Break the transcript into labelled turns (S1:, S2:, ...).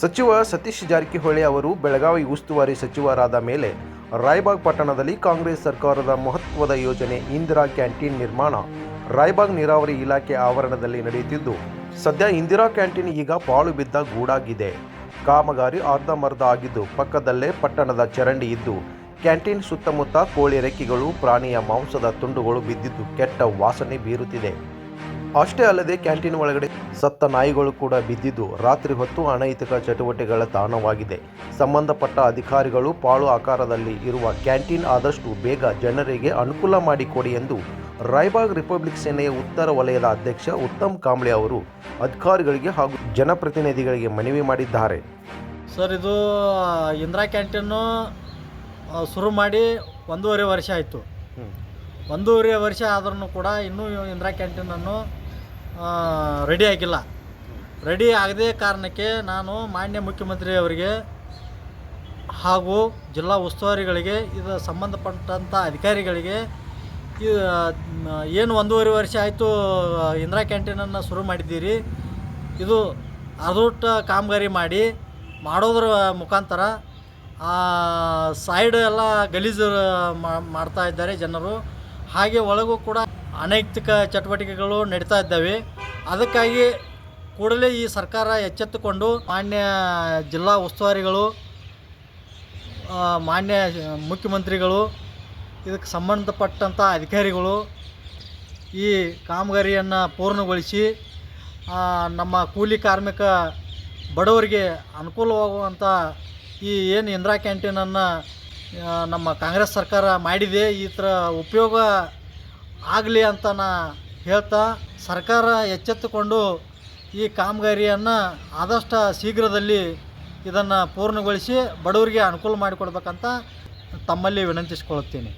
S1: ಸಚಿವ ಸತೀಶ್ ಜಾರಕಿಹೊಳಿ ಅವರು ಬೆಳಗಾವಿ ಉಸ್ತುವಾರಿ ಸಚಿವರಾದ ಮೇಲೆ ರಾಯ್ಬಾಗ್ ಪಟ್ಟಣದಲ್ಲಿ ಕಾಂಗ್ರೆಸ್ ಸರ್ಕಾರದ ಮಹತ್ವದ ಯೋಜನೆ ಇಂದಿರಾ ಕ್ಯಾಂಟೀನ್ ನಿರ್ಮಾಣ, ರಾಯ್ಬಾಗ್ ನೀರಾವರಿ ಇಲಾಖೆ ಆವರಣದಲ್ಲಿ ನಡೆಯುತ್ತಿದ್ದು, ಸದ್ಯ ಇಂದಿರಾ ಕ್ಯಾಂಟೀನ್ ಈಗ ಪಾಳು ಬಿದ್ದ ಗೂಡಾಗಿದೆ. ಕಾಮಗಾರಿ ಅರ್ಧಮರ್ಧ ಆಗಿದ್ದು, ಪಕ್ಕದಲ್ಲೇ ಪಟ್ಟಣದ ಚರಂಡಿ ಇದ್ದು, ಕ್ಯಾಂಟೀನ್ ಸುತ್ತಮುತ್ತ ಕೋಳಿ ರೆಕ್ಕೆಗಳು, ಪ್ರಾಣಿಯ ಮಾಂಸದ ತುಂಡುಗಳು ಬಿದ್ದಿದ್ದು, ಕೆಟ್ಟ ವಾಸನೆ ಬೀರುತ್ತಿದೆ. ಅಷ್ಟೇ ಅಲ್ಲದೆ ಕ್ಯಾಂಟೀನ್ ಒಳಗಡೆ ಸತ್ತ ನಾಯಿಗಳು ಕೂಡ ಬಿದ್ದಿದ್ದು ರಾತ್ರಿ ಹೊತ್ತು ಅನೈತಿಕ ಚಟುವಟಿಕೆಗಳ ತಾಣವಾಗಿದೆ. ಸಂಬಂಧಪಟ್ಟ ಅಧಿಕಾರಿಗಳು ಪಾಳು ಆಕಾರದಲ್ಲಿ ಇರುವ ಕ್ಯಾಂಟೀನ್ ಆದಷ್ಟು ಬೇಗ ಜನರಿಗೆ ಅನುಕೂಲ ಮಾಡಿಕೊಡಿ ಎಂದು ರಾಯ್ಬಾಗ್ ರಿಪಬ್ಲಿಕ್ ಸೇನೆಯ ಉತ್ತರ ವಲಯದ ಅಧ್ಯಕ್ಷ ಉತ್ತಮ್ ಕಾಂಬ್ಳೆ ಅವರು ಅಧಿಕಾರಿಗಳಿಗೆ ಹಾಗೂ ಜನಪ್ರತಿನಿಧಿಗಳಿಗೆ ಮನವಿ ಮಾಡಿದ್ದಾರೆ.
S2: ಸರ್ ಇದು ಇಂದಿರಾ ಕ್ಯಾಂಟೀನು ಶುರು ಮಾಡಿ ಒಂದೂವರೆ ವರ್ಷ ಆಯಿತು. ಒಂದೂವರೆ ವರ್ಷ ಆದ್ರೂ ಕೂಡ ಇನ್ನೂ ಇಂದಿರಾ ಕ್ಯಾಂಟೀನನ್ನು ರೆಡಿ ಆಗಿಲ್ಲ. ರೆಡಿ ಆಗದೇ ಕಾರಣಕ್ಕೆ ನಾನು ಮಾನ್ಯ ಮುಖ್ಯಮಂತ್ರಿ ಅವರಿಗೆ ಹಾಗೂ ಜಿಲ್ಲಾ ಉಸ್ತುವಾರಿಗಳಿಗೆ ಇದು ಸಂಬಂಧಪಟ್ಟಂಥ ಅಧಿಕಾರಿಗಳಿಗೆ ಏನು ಒಂದೂವರೆ ವರ್ಷ ಆಯಿತು, ಇಂದಿರಾ ಕ್ಯಾಂಟೀನನ್ನು ಶುರು ಮಾಡಿದ್ದೀರಿ. ಇದು ಅದೊಟ್ಟು ಕಾಮಗಾರಿ ಮಾಡಿ ಮಾಡೋದ್ರ ಮುಖಾಂತರ ಸೈಡ್ ಎಲ್ಲ ಗಲೀಜು ಮಾಡ್ತಾ ಇದ್ದಾರೆ ಜನರು. ಹಾಗೆ ಒಳಗೂ ಕೂಡ ಅನೈತಿಕ ಚಟುವಟಿಕೆಗಳು ನಡೀತಾ ಇದ್ದಾವೆ. ಅದಕ್ಕಾಗಿ ಕೂಡಲೇ ಈ ಸರ್ಕಾರ ಎಚ್ಚೆತ್ತುಕೊಂಡು ಮಾನ್ಯ ಜಿಲ್ಲಾ ಉಸ್ತುವಾರಿಗಳು ಮಾನ್ಯ ಮುಖ್ಯಮಂತ್ರಿಗಳು, ಇದಕ್ಕೆ ಸಂಬಂಧಪಟ್ಟಂಥ ಅಧಿಕಾರಿಗಳು ಈ ಕಾಮಗಾರಿಯನ್ನು ಪೂರ್ಣಗೊಳಿಸಿ ನಮ್ಮ ಕೂಲಿ ಕಾರ್ಮಿಕ ಬಡವರಿಗೆ ಅನುಕೂಲವಾಗುವಂಥ ಈ ಏನು ಇಂದಿರಾ ಕ್ಯಾಂಟೀನನ್ನು ನಮ್ಮ ಕಾಂಗ್ರೆಸ್ ಸರ್ಕಾರ ಮಾಡಿದೆ. ಈ ಥರ ಉಪಯೋಗ ಆಗಲಿ ಅಂತ ಹೇಳ್ತಾ ಸರ್ಕಾರ ಎಚ್ಚೆತ್ತುಕೊಂಡು ಈ ಕಾಮಗಾರಿಯನ್ನು ಆದಷ್ಟು ಶೀಘ್ರದಲ್ಲಿ ಇದನ್ನು ಪೂರ್ಣಗೊಳಿಸಿ ಬಡವರಿಗೆ ಅನುಕೂಲ ಮಾಡಿಕೊಡ್ಬೇಕಂತ ತಮ್ಮಲ್ಲಿ ವಿನಂತಿಸ್ಕೊಳ್ತೀನಿ.